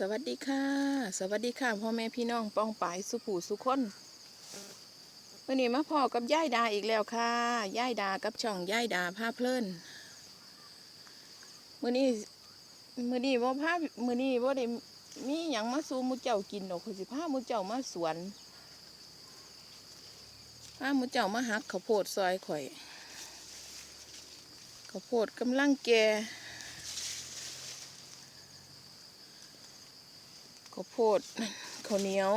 สวัสดีค่ะ สวัสดีค่ะพ่อแม่พี่น้องป้องปายสุผูสุคนวันนี้มาพ่อกับย่ายดาอีกแล้วค่ะย่ายดากับช่องย่ายดาผ้าเพลินมื่อนี้มื่อนี้ว่าผ้ามื่อนี้ว่าได้มีหยังมาสู่หมูเจ้ากินดอกคือสิผ้ามูเจ้ามาสวนผ้ามูเจ้ามาหักข้าวโพดซอยข่อยข้าวโพดกำลังแก่ ข้าวโพดข้าวเหนียว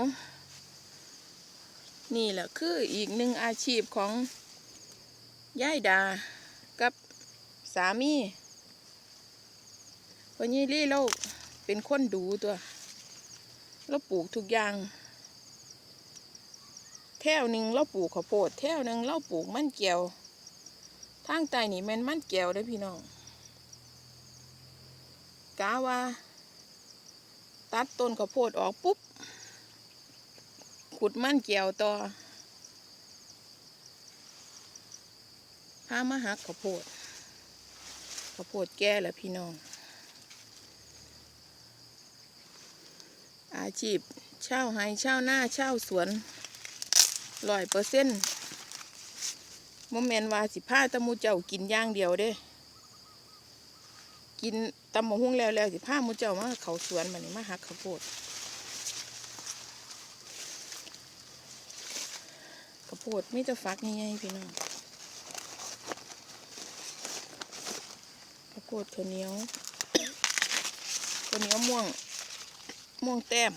นี่แหละคืออีกหนึ่งอาชีพของย่ายดากับสามีวันนี้ลี่เราเป็นคนดูตัว เราปลูกทุกอย่าง แถวหนึ่งเราปลูกข้าวโพด แถวหนึ่งเราปลูกมันเกียวทางใต้นี่แมันมันเกียวได้พี่น้องกาว่า ตัดต้นข้าวโพดออกปุ๊บ ขุดมันเกี่ยวต่อพามาหักข้าวโพดข้าวโพดแก่แล้วพี่น้อง อาชีพเช่าไห้เช่าหน้าเช่าสวนร้อยเปอร์เซ็นต์โมเมนต์ว่าสิผ้าตะมูเจ้ากินย่างเดียวเด้ กินตำหมกหุ้งแล้วแล้วสิผ้ามูเจ้ามาเขาสวนมันนี่มาหักข้าวโพดข้าวโพดมีแต่ฟักง่ายๆพี่น้องข้าวโพดข้าวเหนียวข้าวเหนียวม่วงม่วงแต้ม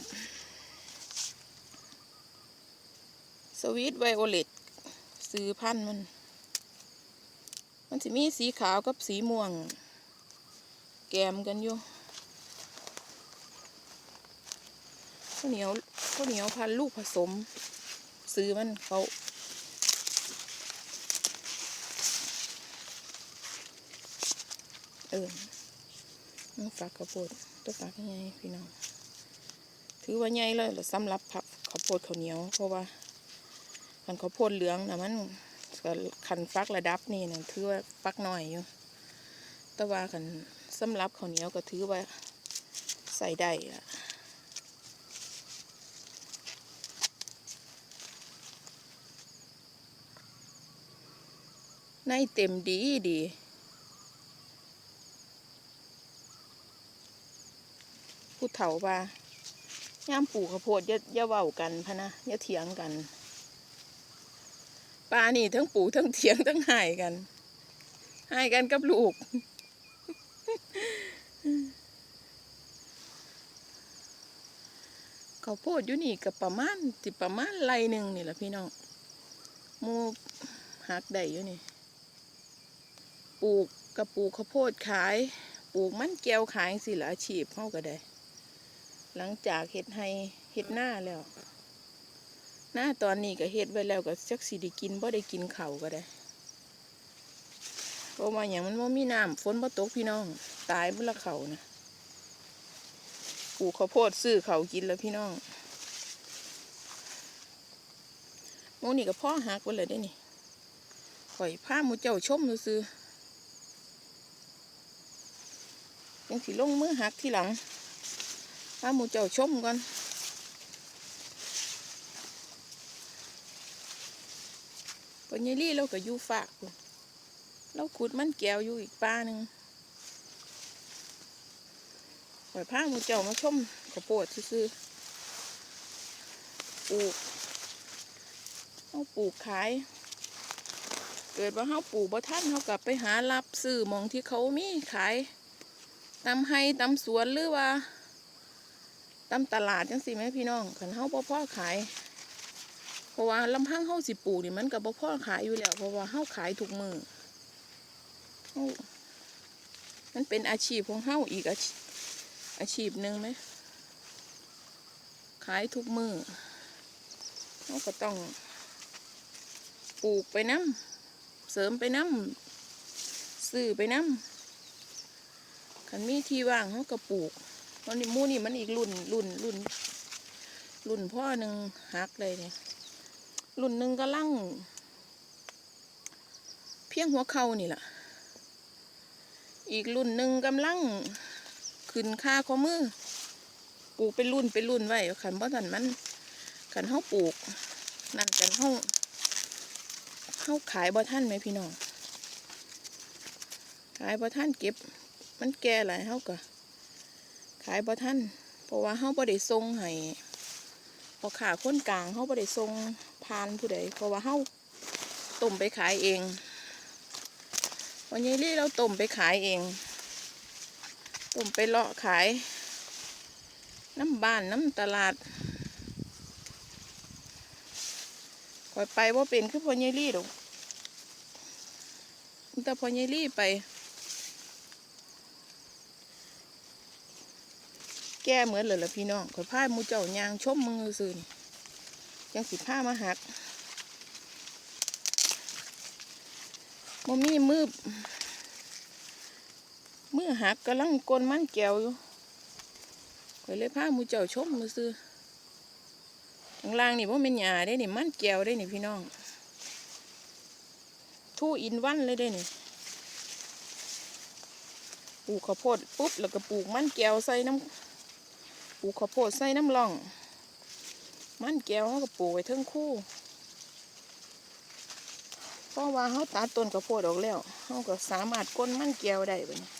สวีทไวโอเลตซื้อพันธุ์มัน มันจะมีสีขาวกับสีม่วง แกมกันอยู่ข้าวเหนียวข้าวเหนียวพันลูกผสม ซื้อมันเขาเออมันฝากข้าวโพดตัวฝากยังไงพี่น้อง ถือว่าใหญ่เลยสำหรับผักข้าวโพดข้าวเหนียว เพราะว่าคันข้าวโพดเหลืองนะมันขันฟักระดับนี่นะถือว่าฟักหน้อยอยู่ แต่ว่าคัน สำหรับข้าวเหนียวก็ถือว่าใส่ได้ละในเต็มดีดีผู้เฒ่าว่าย่ามปลูกข้าวโพดอย่าย่าเว้ากันพะนะอย่าเถียงกันปลานี่ทั้งปลูกทั้งเถียงทั้งหายกันหายกันกับลูก ข้าวโพดอยู่นี่กับประมาณสิประมาณไรหนึ่งนี่แหละพี่น้องมูหักได้อยู่นี่ ปลูกกับปลูกข้าวโพดขาย ปลูกมันแก้วขายสิละอาชีพเข้าก็ได้ หลังจากเห็ดให้เห็ดหน้าแล้ว หน้าตอนนี้ก็เห็ดไว้แล้วก็จักสิได้กินบ่ได้กินเขาก็ได้ ราะว่าอย่างมันว่ามีน้ำฝนบ่ตกพี่น้อง ตายบุละเขานะปลูกข้าวโพดซื้อเขากินแล้วพี่น้องโมนี่ก็พ่อหักไว้เลยได้นี่ข่อยผ้ามูเจ้าชมซื้อยังสิลงมือหักทีหลังพามูเจ้าชมก่อนปัญญาลี่เราก็อยู่ฝากพุ่น เราขุดมันแก้วอยู่อีกป้าหนึ่งปล่อยพามูเจ้ามาชมข้าวโพดซื้อๆปลูกเขาปลูกขาย เกิดว่าเขาปลูกบ่ท่านเขากลับไปหารับซื้อมองที่เขามีขายตำไห้ตำสวนหรือว่าตามตลาดจังสิไหมพี่น้องขันเฮาบ่พ่อขาย เพราะว่าลำพังเฮาสิปลูกนี่มันกับบ่พ่อขายอยู่แล้วเพราะว่าเฮาขายทุกมือ มันเป็นอาชีพของเฮาอีกอาชีพอาชีพหนึ่งไหม ขายทุกมือเฮาก็ต้องปลูกไปน้ำเสริมไปน้ำซื้อไปน้ำขันมีที่ว่างเฮาก็ปลูกตอนนี้มูนี่มันอีกรุ่นรุ่นรุ่น รุ่นพ่อหนึ่งหักเลยเนี่ย รุ่นหนึ่งก็ลั่ง เพียงหัวเข่านี่แหละ อีกรุ่นหนึ่งกำลังขึ้นค่าข้อมือปลูกเป็นรุ่นเป็นรุ่นไว้ขันบ่ทันมันขันเฮาปลูก นั่นกันเฮาเฮาขายบ่ทันไหมพี่น้องขายบ่ทันเก็บ มันแก่หลายเฮาก็ขายบ่ทันเพราะว่าเฮาบ่ได้ส่งให้พอขาคนกลางเฮาบ่ได้ส่งผ่านผู้ใดเพราะว่าเฮาต้มไปขายเอง วันนี้ลี่เราต้มไปขายเองต้มไปเลาะขาย น้ำบ้านน้ำตลาดคอยไปว่าเป็นคือพอใหญ่ลี่ดอกแต่พอใหญ่ลี่ไป แก้เหมือนเลยล่ะพี่น้องคอยพามูเจ้ายางชมมือซื่นยังสิผ้ามาหัก มมีมือมือหักกำลังกลมันแก้วอยู่คอยเลยพามูเจ้าชมมือซื่อข้างล่างนี่ว่เป็นหยาได้นี่มันแก้วได้นี่พี่น้อง ทู่อินวันเลยได้นี่ปลูกข้าวโพดปุ๊บแล้วก็ปลูกมันแก้วใส่น้ำปลูกข้าวโพดใส่น้ำร่อง มันแก้วเขาก็ปลูกไว้เทั้งคู่ เพราะว่าเขาตัดต้นข้าวโพดออกแล้วเขาก็สามารถก้นมันแก้วได้บัดนี้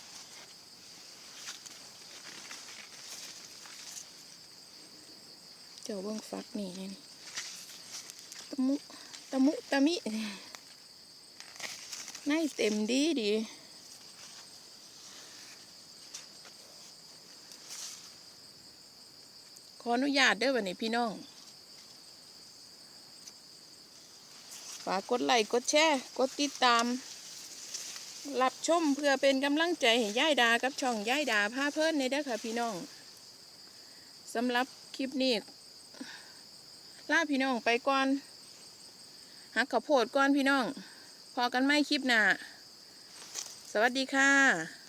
เจ้าเบิ้งฟักนี่นี่ตะมุตะมุตะมิในเต็มดีดีขออนุญาตเด้อวันนี้พี่น้องากกดไลค์กดแชร์กดติดตาม รับชมเพื่อเป็นกำลังใจให้ย่ายดากับช่องย่ายดาพาเพิ่นในเด้อค่ะพี่น้องสำหรับคลิปนี้ลาพี่น้องไปก่อนหักข้าวโพดก่อนพี่น้อง พอกันไม่คลิปหน้าสวัสดีค่ะ